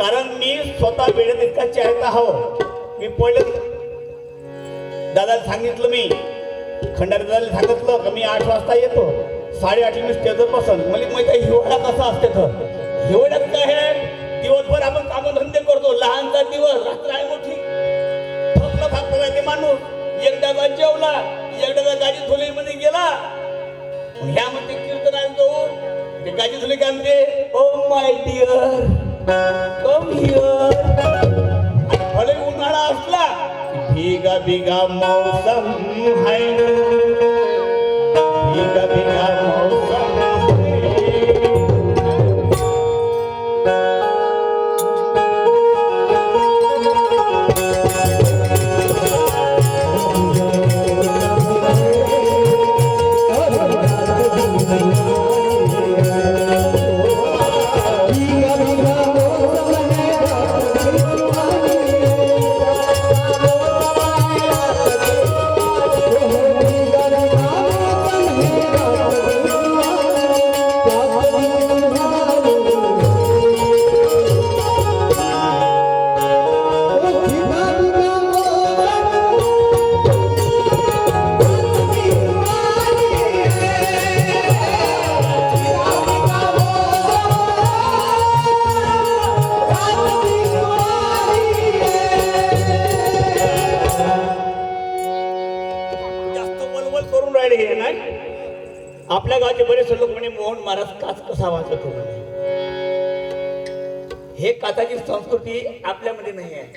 कारण मी स्वतः वेळेत इतका चाहता हो. मी पहिले दादाला सांगितलं मी खंडारी दादाला सांगितलं का मी आठ वाजता येतो. साडेआठला मी स्टेजवर बसन मला माहिती आहे हिवाळा कसा असते तर हिवाळ्यात काय आहे? दिवसभर आपण कामधंदे करतो. लहानचा दिवस रात्र आहे मोठी थकलं थकलं राहते माणूस. एक डबा जेवला एक डबा गाडी धुली मध्ये गेला ह्या म्हणते कीर्तन ऐकतो ते गाजी धुली काय म्हणते oh my dear come here भले उन्हाळा असला की भीगा भीगा मौसम है आपल्यामध्ये नाही आहे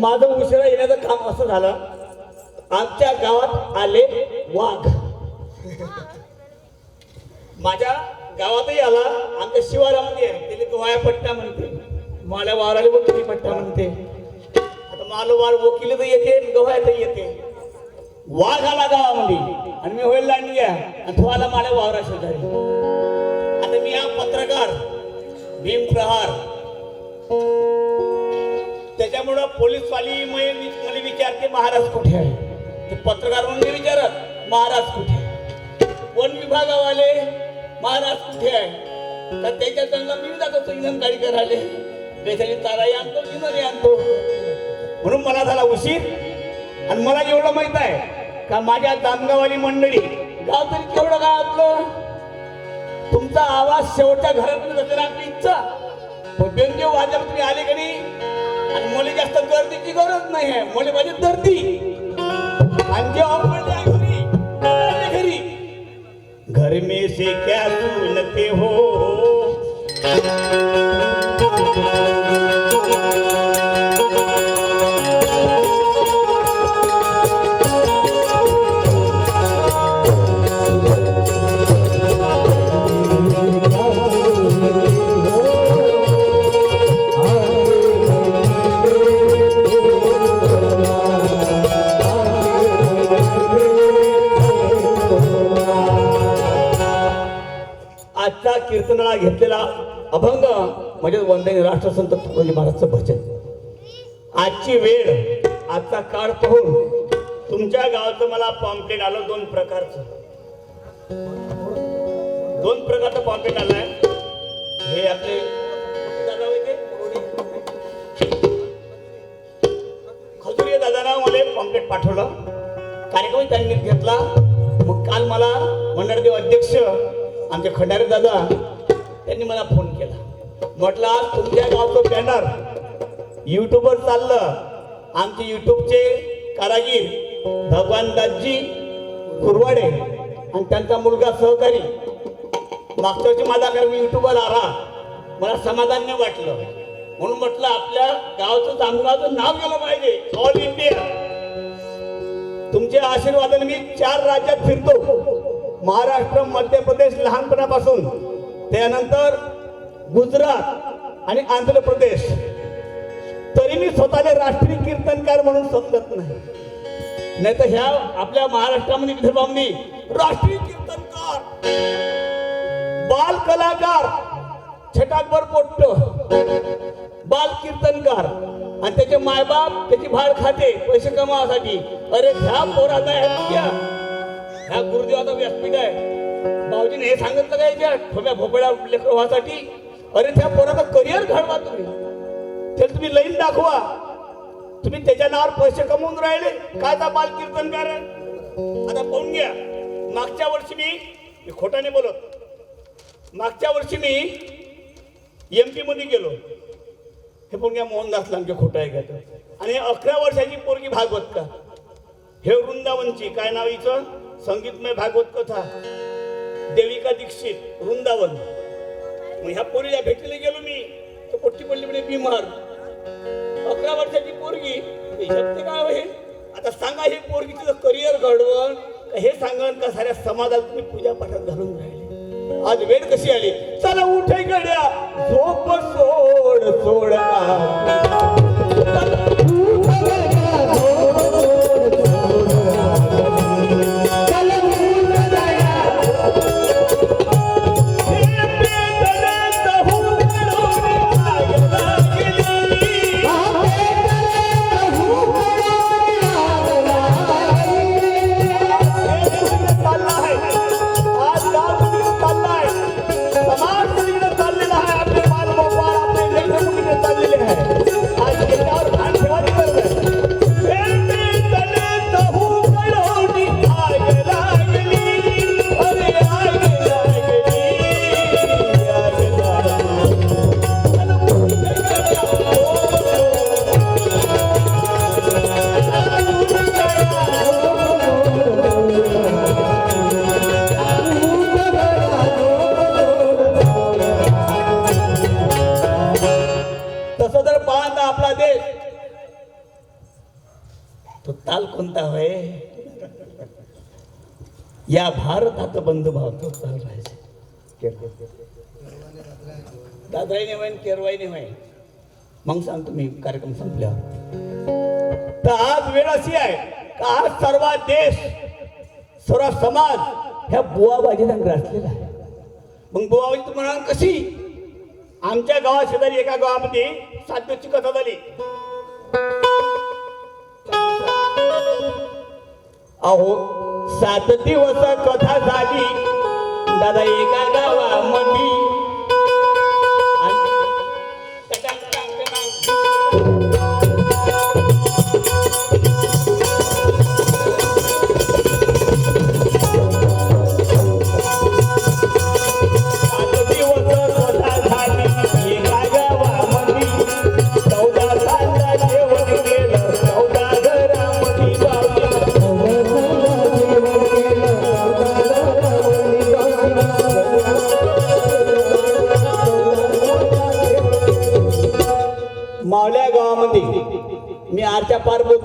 माझं उशिरा येण्याचं काम असं झालं. आमच्या गावात आले वाघ. माझ्या गावातही आला. आमच्या शिवारामध्ये आहे. त्याला गोवाया पट्टा म्हणते. माल्या वाराला वकिली पट्टा म्हणते. आता माल वार वकील तर येते गव्हाय येते. वाघ आला गावामध्ये. आणि मी होईल घ्या आणि तो आला माझ्या वावरा शेजारी. आता मी हा पत्रकार. भीम प्रहार त्याच्यामुळं पोलीसवाली मुली विचारते महाराज कुठे आहे? ते पत्रकार म्हणून विचारत. महाराज कुठे आहे? वन विभागावाले महाराज कुठे आहे? तर त्याच्या त्यांना मी जातो इंधन गाडी करायला त्याच्याने ताराही आणतो इंधनही आणतो. म्हणून मला झाला उशीर. आणि मला एवढं माहीत आहे का माझ्या दामगावाली मंडळी गाव तरी केवढं काय आपलं तुमचा आवाज शेवटच्या घरापर्यंत असेल आपली इच्छा पण व्यंग्य तुम्ही आले का नाही? आणि मुली जास्त गर्दीची गरज नाही आहे. मुली पाहिजे धरती. आणि जे घरी घरी घर. में से क्या सुनते हो. घेतलेला अभंग म्हणजे वंदनी राष्ट्रसंत तुकडोजी महाराजचं भजन. आजची वेळ आजचा काळ पाहून तुमच्या गावाचं मला पॉम्पलेट आलं दोन प्रकारचं. दोन प्रकारचं पॉम्पलेट आलंय. हे आपले दादा खजुरी दादानं मला पॉम्पलेट पाठवलं. कार्यक्रम त्यांनी घेतला. मग काल मला मंडळदेव अध्यक्ष आमचे खंडारे दादा त्यांनी मला फोन केला. म्हटलं आज तुमच्या गावचं बॅनर युट्यूबवर चाललं. आमचे युट्यूबचे कारागीर भगवान दासजी कुरवाडे आणि त्यांचा मुलगा सहकारी. मागच्या वर्षी माझा कारण मी युट्यूबवर आला. मला समाधान वाटलं. म्हणून म्हटलं आपल्या गावचं जामगावचं नाव गेलं पाहिजे. ऑल इंडिया तुमच्या आशीर्वादाने मी चार राज्यात फिरतो. महाराष्ट्र मध्य प्रदेश लहानपणापासून. त्यानंतर गुजरात आणि आंध्र प्रदेश. तरी मी स्वतःने राष्ट्रीय कीर्तनकार म्हणून समजत नाही. नाही तर ह्या आपल्या महाराष्ट्रामध्ये विदर्भामध्ये राष्ट्रीय कीर्तनकार बाल कलाकार छटाकभर पोट्ट बाल कीर्तनकार आणि त्याचे मायबाप त्याची भाड खाते पैसे कमावासाठी. अरे ह्या पोराचा ह्या गुरुदेवाचा व्यासपीठ आहे. भाऊजीने हे सांगितलं काय याच्या ठोब्या भोपळ्या लेखवासाठी व्हासाठी. अरे त्या पोराचं करिअर घडवा तुम्ही. त्याला तुम्ही लईन दाखवा. तुम्ही त्याच्या नावावर पैसे कमवून राहिले. काय त्या बाल कीर्तनकार आता पाहून घ्या. मागच्या वर्षी मी मी खोटाने बोलत. मागच्या वर्षी मी एम पी मध्ये गेलो. हे पण घ्या मोहनदास लांबचे खोटं आहे का आणि अकरा वर्षाची पोरगी भागवत का हे वृंदावनची काय नाव हिचं? संगीतमय भागवत कथा. देविका दीक्षित वृंदावन. मग ह्या पोरीला भेटीला गेलो मी. तर पोट्टी पडली म्हणे बिमार. अकरा वर्षाची पोरगी. शक्य काय होईल आता सांगा हे पोरगी तिचं करिअर घडवण का हे सांगण का साऱ्या समाजात तुम्ही पूजा पाठात घालून राहिले? आज वेळ कशी आली? चला उठे गड्या झोप सोड सोड. तो ताल कोणता होय? या भारतात बंधुभाव तो चाल राहायचे. दादराईने होईन केरवाईने होईन मग सांगतो मी कार्यक्रम संपल्यावर. तर आज वेळ अशी आहे का आज सर्व देश सर्व समाज ह्या बुवाबाजीला ग्रासलेला आहे. मग बुवाबाजी तुम्ही म्हणाल कशी? आमच्या गावाशेजारी एका गावामध्ये सात कथा झाली अहो सात दिवस कथा झाली. दादा एका गाव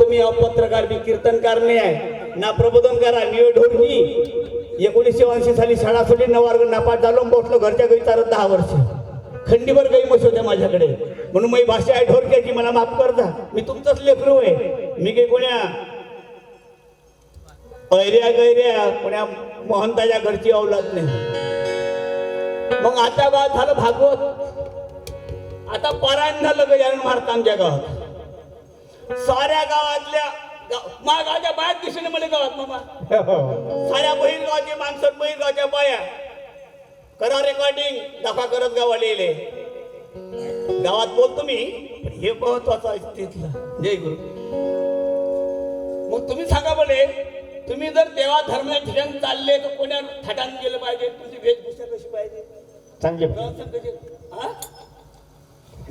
तुम्ही पत्रकार मी कीर्तनकार नाही आहे. ना प्रबोधन करा मी एकोणीसशे ऐंशी साली शाळा सोडली नवार्ग नापास झालो बसलो घरच्या घरी चालत दहा वर्ष. खंडीभर गाई मशी होत्या माझ्याकडे. म्हणून मी भाषा आहे ढोरक्याची मला माफ करता मी तुमचंच लेकरू आहे. मी काही कोण्या ऐऱ्या गैऱ्या कोण्या महंताच्या घरची औलाद नाही. मग आता गाव झालं भागवत. आता पारायण झालं गजानन महाराज आमच्या गावात. साऱ्या गावातल्या गाव- मा गावच्या बाहेर दिसणे मला गावात मामा. साऱ्या बहीण गावचे माणसं बहीण गावच्या बाया. करा रेकॉर्डिंग दाखवा करत गावाला येले. गावात बोलतो मी हे महत्वाचं आहे तिथलं. जय गुरु. मग तुम्ही सांगा बरे तुम्ही जर देवा धर्माच्या ठिकाणी चालले तर कोण्या ठिकाणी गेलं पाहिजे? तुमची वेशभूषा कशी पाहिजे? चांगले.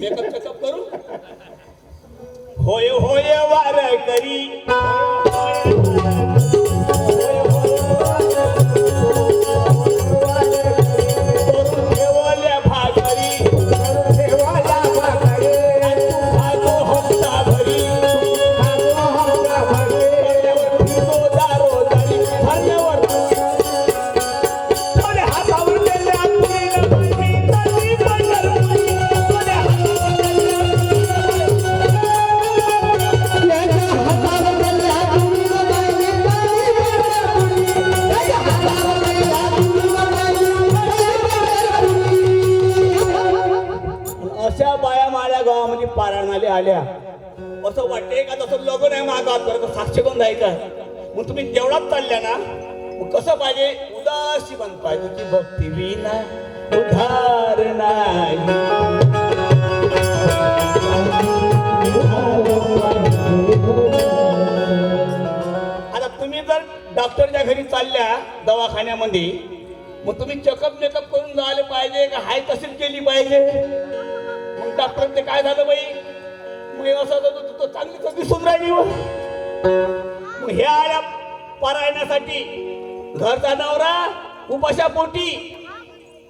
मेकअप चेकअप करू? होय होय वार करी पाहिजे उदासी बन पाहिजे की भक्ती विना उधार नाही. आता तुम्ही जर डॉक्टरच्या घरी चालल्या दवाखान्यामध्ये मग तुम्ही चेकअप मेकअप करून जायला पाहिजे का हाय तशीच केली पाहिजे? मग डॉक्टर ते काय झालं बाई? मग असं तर तो- दिसून राहिली हो. मग ह्या आल्या पारायणासाठी घरचा नवरा उपाशा पोटी.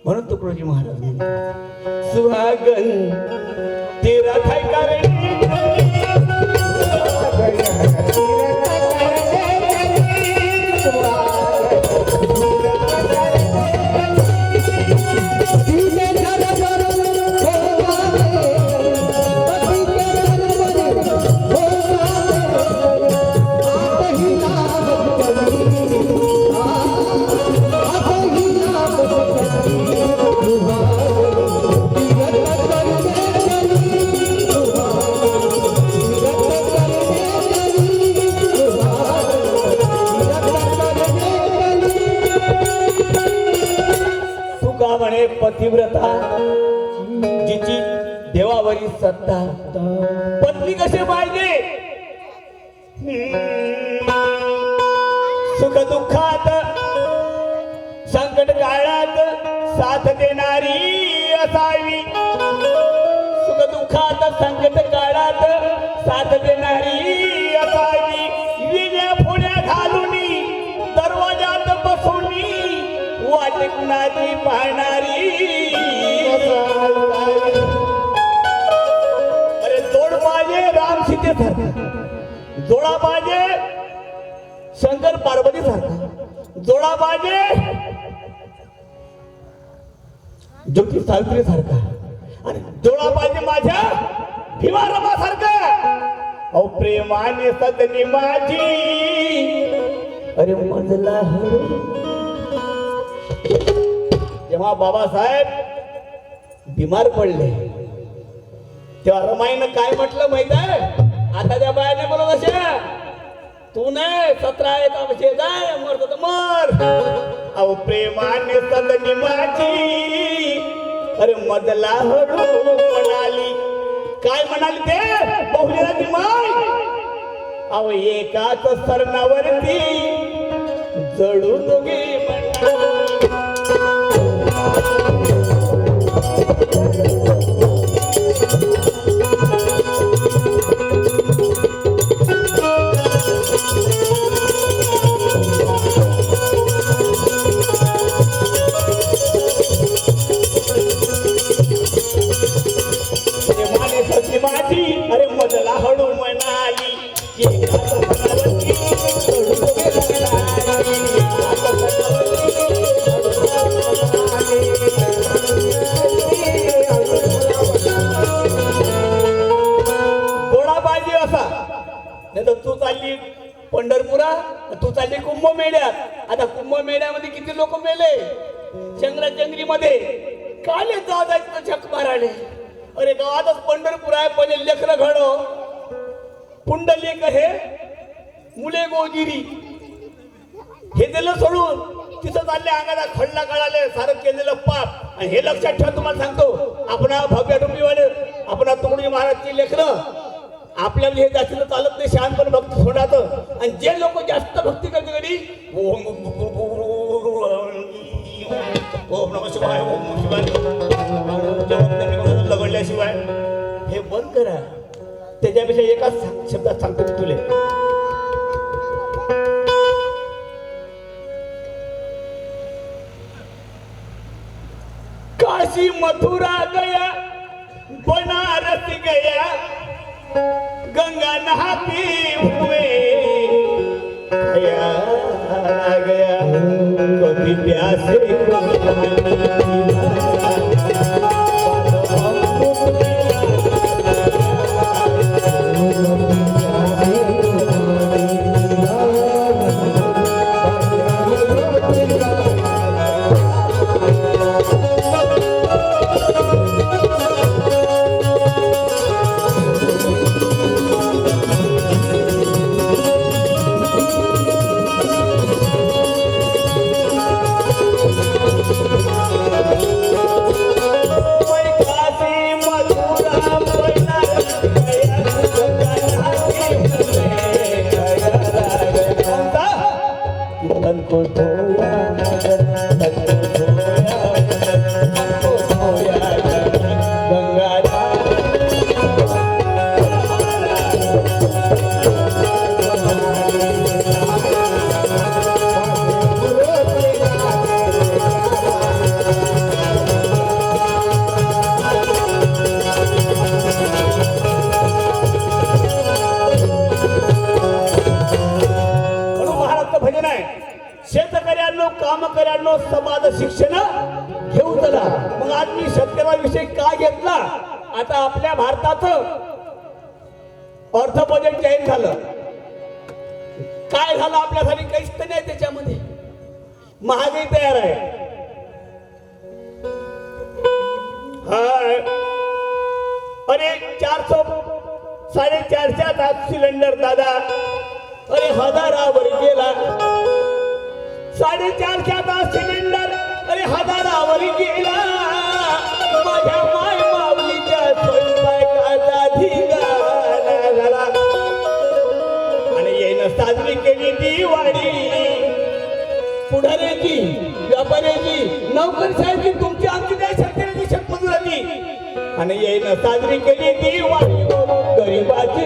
म्हणून तुकडोजी महाराज सुहागन तेरा थाय रे देवावरी सत्ता. पत्नी कसे पाहिजे? सुख दुःखात संकट काळात साथ देणारी असावी. राम सारखा. जोडा पाहिजे शंकर पार्वती सारखा. जोडा पाहिजे ज्योती सावित्री सारखा. आणि जोडा पाहिजे माझ्या भीमारमा सारखा. अहो प्रेमाने सदनी माझी. अरे मजला जेव्हा बाबासाहेब बिमार पडले तेव्हा रमाईनं काय म्हटलं माहीत आहे? आता त्या बायाने बोलत अशा तू नाही सतरा एक अवशे जाय मरतो तर मर. अहो प्रेमाने सदनी माझी अरे मदला हळू म्हणाली. काय म्हणाली ते? बहुलेला माय. अहो एकाच सरणावरती जडू दोघे म्हणाली. आपल्या डोंबीवाले डुंबीवाले आपण तुकडोजी महाराजची लेकरं आपल्याला हे जास्त चालत नाही शहाणपण भक्ती सोडात आणि जे लोक जास्त भक्ती करते कधी ओम ओम नम शिवाय ओम शिवाय लगडल्याशिवाय हे बंद करा त्याच्यापेक्षा एकाच शब्दात सांगतो तुले काशी मथुरा गया गंगा नहाती हुए। गया गया। कभी प्यासे को मथुरा शेतकऱ्यांनो कामकऱ्यांनो समाज शिक्षण घेऊ चला. मग आज मी शेतकऱ्याविषयी का घेतला? आता आपल्या भारतात अर्थ बजेट जाहीर झालं. काय झालं आपल्यासाठी? काहीच तर नाही त्याच्यामध्ये. महागाई तयार आहे. हाय. अरे चारशे साडेचारशे तास सिलेंडर दादा. अरे हजारावर गेला. साडेचारच्या तास सिलेंडर. अरे हजारावर गेला. माझ्या माय माऊलीच्या स्वयंपाकाचा धिंगाणा झाला. आणि येणं साजरी केली ती दिवाळी पुढाऱ्याची व्यापाऱ्याची नोकर साहेबची तुमची आमची काय शेतकऱ्याची झाली आणि येणं साजरी केली ती दिवाळी गरीबाची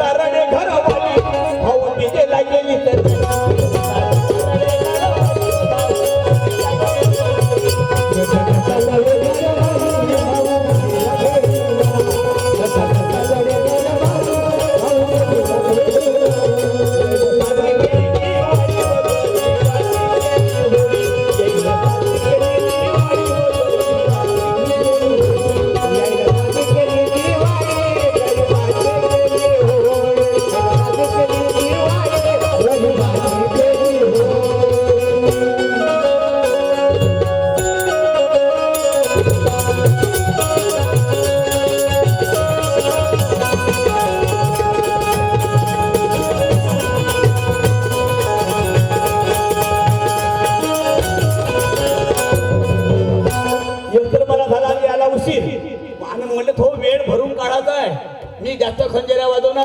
ढसा घर